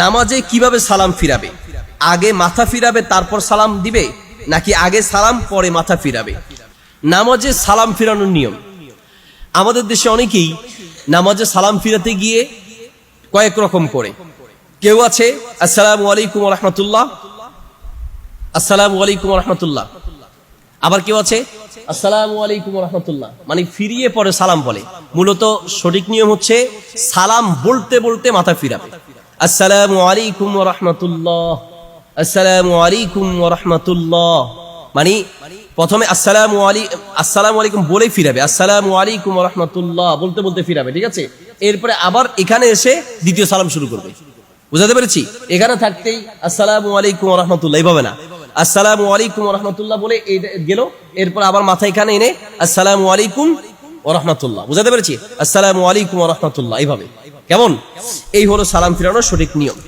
নামাজে কীভাবে সালাম ফিরাবে? আগে মাথা ফিরাবে, তারপর সালাম দিবে, নাকি আগে সালাম, পরে মাথা ফিরাবে? নামাজে সালাম ফিরানোর নিয়ম। আমাদের দেশে অনেকেই নামাজে সালাম ফিরাতে গিয়ে কয়েক রকম করে। কেউ আছে, আসসালামু আলাইকুম রহমতুল্লাহ আসসালামু আলাইকুম রহমতুল্লাহ আবার কেউ আছে, আসসালামু আলাইকুম রহমতুল্লাহ মানে ফিরিয়ে পরে সালাম বলে। মূলত সঠিক নিয়ম হচ্ছে সালাম বলতে বলতে মাথা ফিরাবে। আসসালামু আলাইকুম রহমতুল্লাহ। আসসালামু আলাইকুম রহমতুল্লাহ। মানে প্রথমে আসসালামু আলাইকুম বলে ফিরাবে। আসসালামু আলাইকুম রহমতুল্লাহ বলতে বলতে ফিরাবে, ঠিক আছে? এরপরে আবার এখানে এসে দ্বিতীয় সালাম শুরু করবে। বুঝাতে পেরেছি? এখানে থাকতেই আসসালামু আলাইকুম রহমতুল্লাহ এইভাবে না। আসসালামু আলাইকুম রহমতুল্লাহ বলে গেল। এরপর আবার মাথা এখানে এনে আসসালামু আলাইকুম রহমতুল্লাহ। বুঝাতে পেরেছি? আসসালাম আলাইকুম রহমতুল্লাহ। এইভাবে। কেমন? এই হলো সালাম ফিরানোর সঠিক নিয়ম।